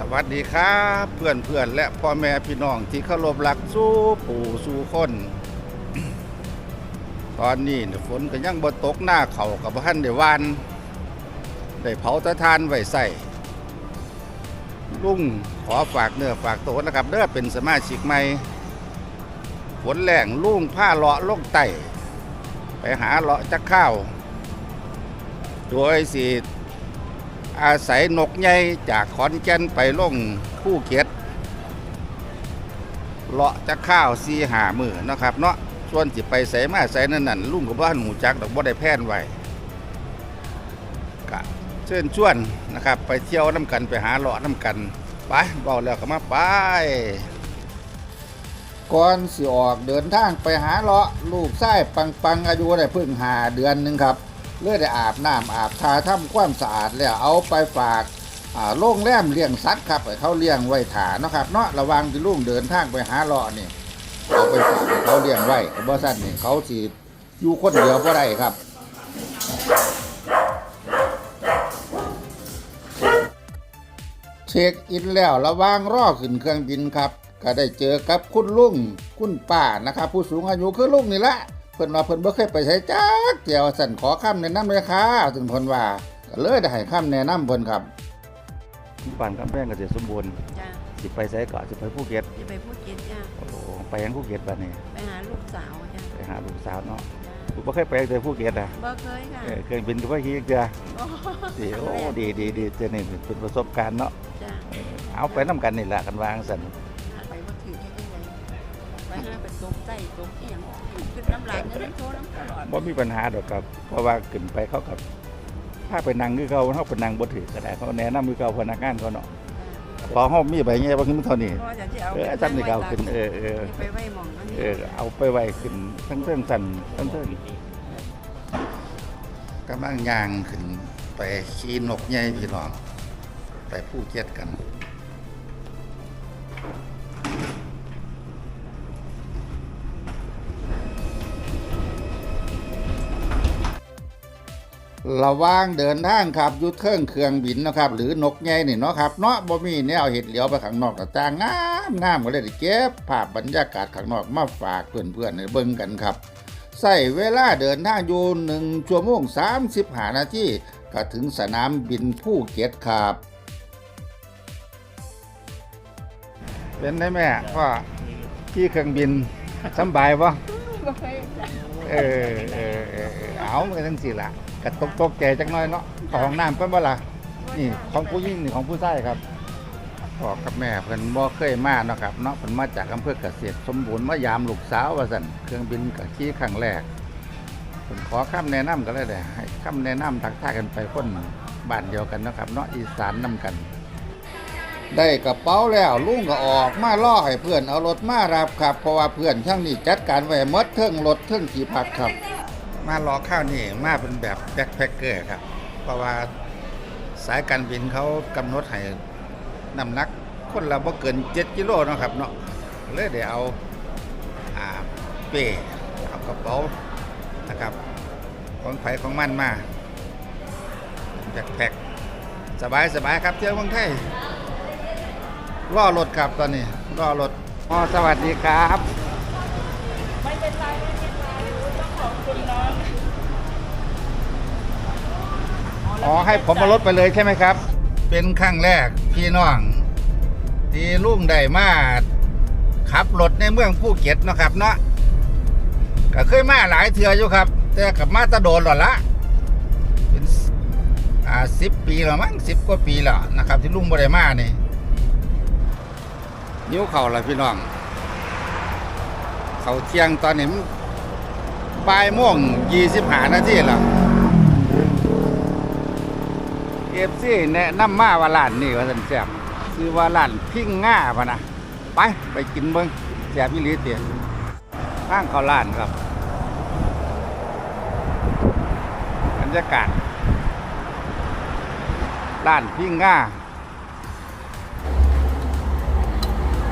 สวัสดีครับ เพื่อนเพื่อนและพ่อแม่พี่น้องที่เคารพรักสู้ปู่สู้คน ตอนนี้เนี่ยฝนก็ยังบ่ตกหน้าเขากับท่านได้วานได้เผาตะทานไว้ใส่ลุงขอฝากเนื้อฝากตัวนะครับเด้อเป็นสมาชิกใหม่ฝนแรงลุงผ้าเลาะลงไต่ไปหาเลาะจักข้าว โดยสิ อาศัยนกใหญ่จากขอนแก่นไปลงคู่เก็ดเลาะจะข้าวซีหามือนะครับเนาะส่วนสิไปใส่มาใส่นั่นนั่นลุงกับบ้านหมูจักดอกบ่ได้แพนไว้กะเชิญชวนนะครับ ไปเที่ยวน้ำกันไปหาเลาะน้ำกันไปเบาแล้วก็มาไปก่อนสิออกเดินทางไปหาเลาะลูกไส้ปังปังๆอายุได้เพิ่งหาเดือนหนึ่งครับ เลือได้อาบน้ำอาบทาทำความสะอาดแล้วเอาไปฝากอ่งแรมเลี้ยงสัตว์ครับเขาเลี้ยงไว้ถานะครับเนาะระวังที่ลุงเดินทางไปหาเลาะนี่เอาไปฝากเขาเลี้ยงไว้บ่ซั่นนี่เขาสิอยู่คนเดียวบ่ได้ครับเช็คอินแล้วระว่างรอขึ้นเครื่องบินครับ ก็ได้เจอกับคุณลุงคุณป้านะครับ ผู้สูงอายุคือลุงนี่แหละ เพิ่นว่าเพิ่นบ่เคยไปใช้จักเกี่ยวสั่นขอคำแนะนำเลยค่ะถึงเพิ่นว่าก็เลยได้ให้คำแนะนำเพิ่นครับบ้านกำแพงเกษตรสมบูรณ์จ้าสิไปไสก่อนสิไปภูเก็ตจะไปพูดเก็ตจ้าโอ้ไปยังภูเก็ตบัดนี้ไปหาลูกสาวจ้าไปหาลูกสาวเนาะจ้าบ่เคยไปแต่ภูเก็ตอะบ่เคยค่ะเออเครื่องบินก็บ่ขี่เกือโอ้สิโอ้ดีดีดีเจนี่เป็นประสบการณ์เนาะจ้าเออเอาไปนํกันนี่ล่ะกันวาจั่งซั่นไปว่าถือแค่ไหนไปหาไปตกใต้ตกเอียง ขึ้นน้ำลายเงินน้ำโทน้ำตลอดบ่มีปัญหาดอกครับ เพราะว่าขึ้นไปเขากับถ้าไปนั่งคือเขาเขาไปนั่งบ่ถือก็ได้เขาแนะนำคือเขาพนักงานเขาเนาะพอเฮามีใบเงี้ยบ่คือมันเท่านี้พ่อจะที่เอาเออจำนี่ก็เอาขึ้นเออเออไปไว้หมองอันนี้เออเอาไปไว้ขึ้นทั้งเทิงสั่นทั้งเทิงกำลังย่างขึ้นไปขี่นกใหญ่พี่น้องไปภูเก็ตกัน ระหว่างเดินทางครับอยุดเครื่องเครื่องบินนะครับ หรือนกใหญ่นี่เนาะครับเนาะบ่มีแนวเห็ดเหลียวไปข้างนอกต่ต่างงามงามก็เลยได้เก็บภาพบรรยากาศข้างนอกมาฝากเพื่อนๆในเบิ่งกันครับใส่เวลาเดินทางอยู่หนึ่งชั่วโมง35นาทีก็ถึงสนามบินภูเก็ตครับ เป็นได้แม่ว่าที่เครื่องบินสำบายปะบ่เคยจ้าเออเออเออเออเอามันก็ทั้งสี่ละ กระตกตกใจจักหน้อยเนาะเขอห้องน้ำเพิ่นบ่ล่ะนี่ของผู้หญิงนี่ของผู้ชายครับพ่อกับแม่เพิ่นบ่เคยมาเนาะครับเนาะเพิ่นมาจากอำเภอเกษตรสมบูรณ์มายามลูกสาวว่าซั่นเครื่องบินก็ขี่ครั้งแรกเพิ่นขอคำแนะนำก็เลยได้ให้คำแนะนำทักทายกันไปคนบ้านเดียวกันเนาะครับเนาะอีสานนํกัน ได้กระเป๋าแล้วลุงก็ออกมาล่อให้เพื่อนเอารถมารับครับเพราะว่าเพื่อนทั้งนี้จัดการไว้หมดเทิงรถเทิงที่พักครับ มารอข้าวนี่มาเป็นแบบแบ็คแพคเกอร์ครับ เพราะว่าสายการบินเขากำหนดให้น้ำหนัก คนเราบ่เกิน 7 กิโลนะครับเนาะเลยได้เอาอาเป้เอากระเป๋านะครับ ของไผของมันมาแบ็คแพคสบายสบายครับเที่ยวเมืองไทยล่อรถครับตอนนี้ล่อรถอ๋อสวัสดีครับ ไม่เป็นไรนไรต้ อ๋อให้ผมมารถไปเลยใช่ไหมครับ เป็นครั้งแรกพี่น้องที่ลุงได้มาขับรถในเมืองภูเก็ตนะครับ เนาะก็เคยมาหลายเทื่ออยู่ครับ แต่กลับมาตะโดนหรอละเป็นอ่าสิบปีแล้วมั้งสิบกว่าปีแล้วนะครับ ที่ลุงบ่ได้มานี่นิ้วเข่าละพี่น้อง เขาเที่ยงตอนนี้มัน บ่ายโมงยี่สิบหานาทีแล้วเอฟซีแนะนำมาว่าร้านนี่ว่าสันแซ่บคือว่าร้านพิ้งง่าพะนะไปไปกินเบิ่งแซ่บอีหลีเตียข้างเขาร้านครับบรรยากาศร้านพิ้งง่า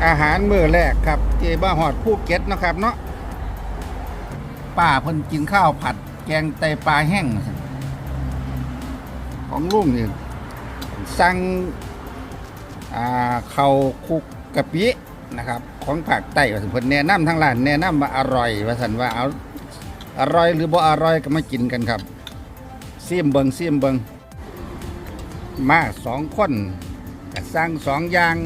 อาหารมื้อแรกครับเจบ้าฮอดภูเก็ตนะครับเนาะ ป้าเพิ่นกินข้าวผัด แกงไตปลาแห้ง ของลุงนี่สั่งอ่าเขาคุกกะปินะครับ ของภาคใต้ว่าสันเพิ่นแนะนำทางร้านแนะนำว่าอร่อยว่าสันว่าเอาอร่อยหรือบ่อร่อยก็มากินกันครับซิมเบิงซิมเบิงมาสองคนสร้างสองย่าง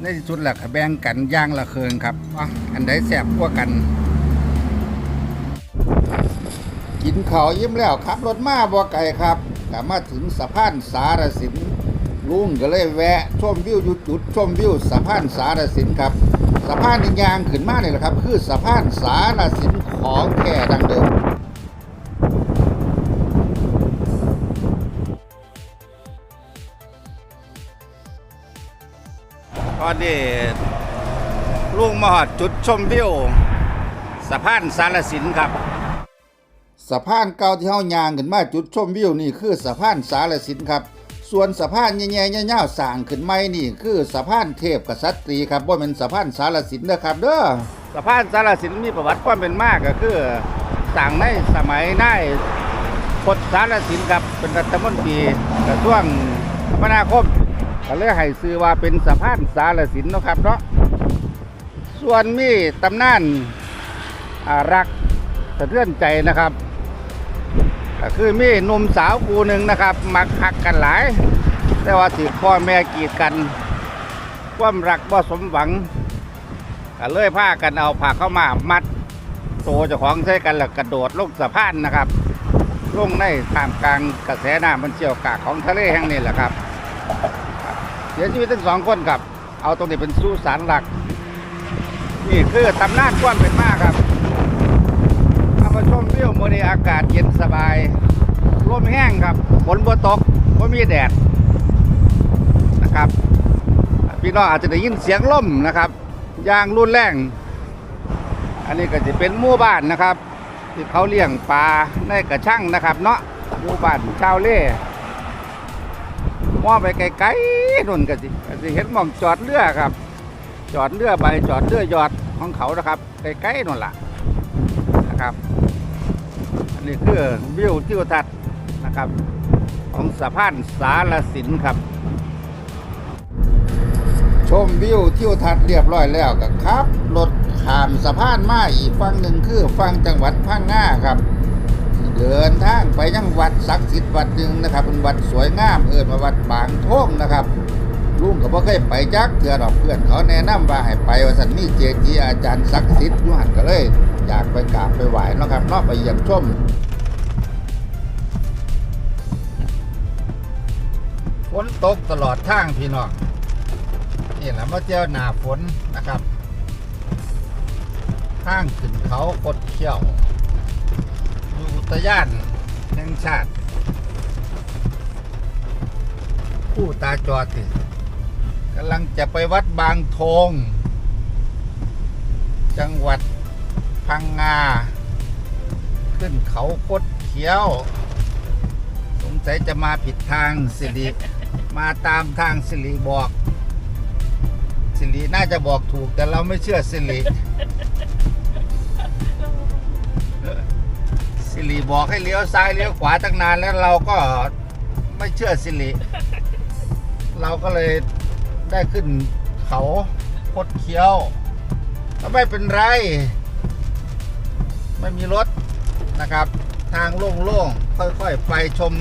ในที่สุดแล้วก็แบ่งกันย่างละเคืองครับอะอันใดแซ่บกว่ากัน กินข้าวยิ้มแล้วขับรถมาบ่ไกลครับก็มาถึงสะพานสารสินลุงก็เลยแวะชมวิวอยู่จุดชมวิวสะพานสารสินครับสะพานที่ยางขึ้นมาเนี่ยแหละครับ คือสะพานสารสินของแก่ดังเดิมตอนนี้ลุงมาหอดจุดชมวิว สะพานสารสินครับสะพานเก่าที่เฮายางขึ้นมาจุดชมวิวนี่คือสะพานสารสินครับ ส่วนสะพานแย่ๆยาวๆสร้างขึ้นใหม่นี่คือสะพานเทพกษัตรีครับบ่แม่นสะพานสารสินเด้อครับเด้อสะพานสารสินมีประวัติความเป็นมาก็คือสร้างในสมัยนายพจน์สารสินครับเป็นรัฐมนตรีกระทรวงคมนาคมก็เลยให้ชื่อว่าเป็นสะพานสารสินเนาะครับเนาะส่วนมีตำนานอ่า รักสะเทือนใจนะครับก็คือมีหนุ่มสาวกูหนึ่งนะครับ มักหักกันหลาย แต่ว่าถือพ่อแม่กีดกันความรักบ่สมหวังก็เลยพากันเอาผ้าเข้ามามัดโตเจ้าของใช้กันแล้วกระโดดลงสะพานนะครับลงในท่ามกลางกระแสน้ำมันเชี่ยวกากของทะเลแห่งนี้แหละครับเสียชีวิตทั้งสองคนครับ เอาตรงนี้เป็นสุสานหลัก นี่คือตำนานความเป็นมากครับ มื้อนี้อากาศเย็นสบายลมแห้งครับฝนบ่ตกบ่มีแดดนะครับพี่น้องอาจจะได้ยินเสียงลมนะครับอย่างรุนแรง อันนี้ก็จะเป็นหมู่บ้านนะครับ ที่เขาเลี้ยงปลาในกระชังนะครับ เนาะหมู่บ้านชาวเล่มองไปไกลๆนู่นก็สิก็สิเห็นมองจอดเรือครับ จอดเรือใบจอดเรือยอดของเขานะครับไกลๆนู่นล่ะนะครับ นนี้คือวิวทิวทัศน์นะครับ ของสะพานสารสินครับ ชมวิวทิวทัศน์เรียบร้อยแล้วก็ครับรถขามสะพานมาอีกฝั่งหนึ่งคือฝั่งจังหวัดพังงาครับ เดินทางไปยังวัดศักดิ์สิทธิ์วัดหนึ่งนะครับ เป็นวัดสวยงามเอิ้นว่าวัดบางท่งนะครับลุงก็บ่เคยไปจักเทื่อดอกเพื่อนเขาแนะนำว่าให้ไปว่าสันมีเจดีอาจารย์ศักดิ์สิทธิ์ยู่หันก็เลย อยากไปกราบไปไหว้นะครับนาะไปเยี่ยมชม ฝนตกตลอดทางพี่น้องนี่แหละมาเจอหน้าฝนนะครับทางขึ้นเขาคดเขี้ยวอยู่อุทยานแห่งชาติ ผู้ตาจอติกำลังจะไปวัดบางทงจังหวัดพังงา ขึ้นเขาคดเขียว สงสัยจะมาผิดทางสิริ มาตามทางสิริบอก สิริน่าจะบอกถูกแต่เราไม่เชื่อสิริสิริบอกให้เลี้ยวซ้ายเลี้ยวขวาตั้งนานแล้วเราก็ไม่เชื่อสิริเราก็เลยได้ขึ้นเขาคดเคี้ยวก็ไม่เป็นไร ไม่มีรถนะครับ ทางโล่งๆค่อยๆไปชม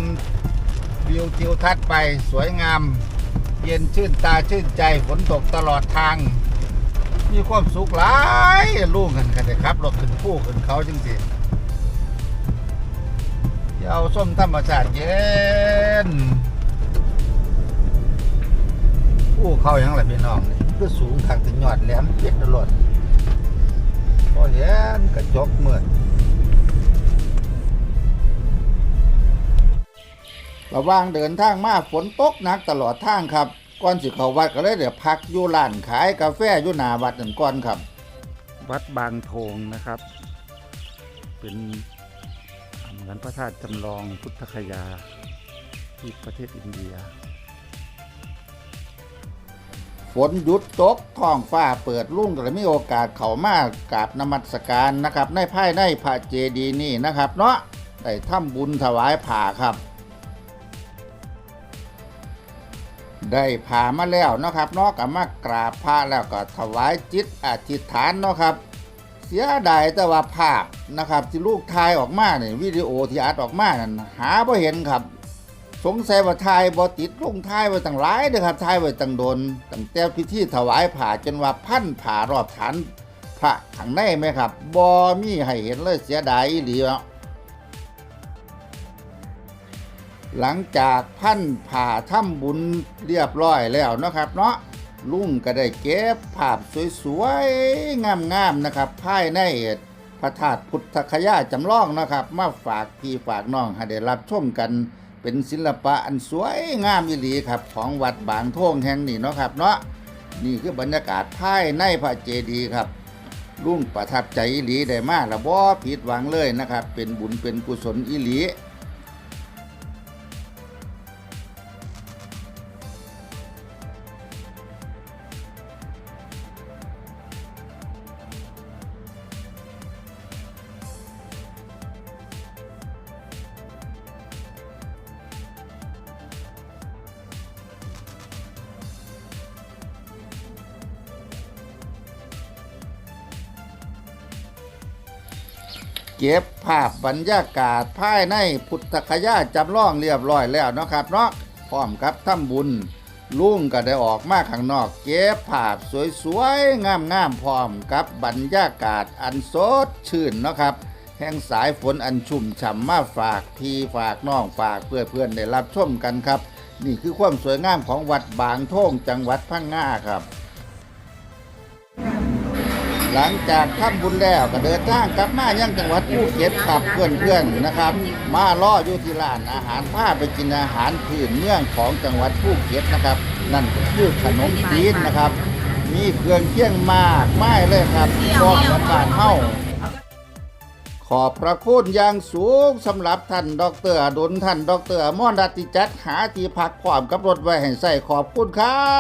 วิวทิวทัศน์ไปสวยงาม เย็นชื่นตาชื่นใจฝนตกตลอดทาง มีความสุขหลายลูกกันกันเลยครับรถขึ้นผู้ขึ้นเขาจริงๆเอาส้มธรรมชาติเย็นผู้เขาอย่างไรพี่น้องนี่คือสูงทางถึงยอดแหลมเจ็ดตลอดพอเห็นกระจกเมื่อ ระหว่างเดินทางมาฝนตกหนักตลอดทางครับก่อนสิเข้าวัดก็เลยเดี๋ยวพักอยู่ร้านขายกาแฟอยู่หน้าวัดนั่นก่อนครับ วัดบางโทงนะครับ เป็นเหมือนพระธาตุจำลองพุทธคยา ที่ประเทศอินเดีย ฝนหยุดตกท้องฟ้าเปิดลุ่งก็เลยมีโอกาสเข้ามากราบนมัสการนะครับ ในภายในพระเจดีย์นี่นะครับ เนาะได้ทำบุญถวายผ่าครับ ได้ผ่ามาแล้วนะครับนาะก็มากราบพระแล้วก็ถวายจิตอธิษฐานเนาะครับ เสียดายแต่ว่าภาพนะครับที่ลูกถ่ายออกมาเนี่ยวิดีโอที่อัดออกมานั่นหาบ่เห็นครับ สงสัยว่าถ่ายบ่ติดลงถ่ายไว้ตั้งหลายเด้อครับถ่ายไว้ตั้งโดนตั้งแต่พิธีถวายผ่าจนว่าพันผ่ารอบฐานพระข้างในไหมครับบ่มีให้เห็นเลยเสียดายอีหลีเนาะ หลังจากพันผ่าถ้ำบุญเรียบร้อยแล้วนะครับเนาะลุงก็ได้เก็บภาพสวยๆ งามๆนะครับภายในพระธาตุพุทธคยาจำลองนะครับ มาฝากพี่ฝากน้องให้ได้รับชมกันเป็นศิลปะอันสวยงามอีหลีครับ ของวัดบางท่งแห่งนี้เนาะครับเนาะนี่คือบรรยากาศภายในพระเจดีย์ครับลุงประทับใจอีหลีได้มากละบ่ผิดหวังเลยนะครับ เป็นบุญเป็นกุศลอีหลี เก็บภาพบรรยากาศภายในพุทธคยาจำลองเรียบร้อยแล้วเนาะครับเนาะพร้อมกับทำบุญลุงก็ได้ออกมาข้างนอก เก็บภาพสวยๆงามๆพร้อมกับบรรยากาศอันสดชื่นเนาะครับ แห่งสายฝนอันชุ่มฉ่ำมาฝากพี่ฝากน้องฝากเพื่อเพื่อนๆได้รับชมกันครับ นี่คือความสวยงามของวัดบางโท่งจังหวัดพังงาครับ หลังจากทำบุญแล้วก็เดินทางกลับมายังจังหวัดภูเก็ตครับเพื่อนๆนะครับ มาล่ออยู่ที่ร้านอาหารพาไปกินอาหารพื้นเมืองของจังหวัดภูเก็ตนะครับ นั่นก็คือขนมจีนนะครับ มีเครื่องเคียงมากมายเลยครับก็เหมือนบ้านเฮาขอบพระคุณอย่างสูงสำหรับท่านดรอดุลท่านดรมอนรัติจัดหาที่พักพร้อมกับรถไว้ให้ใส่ขอบคุณครับ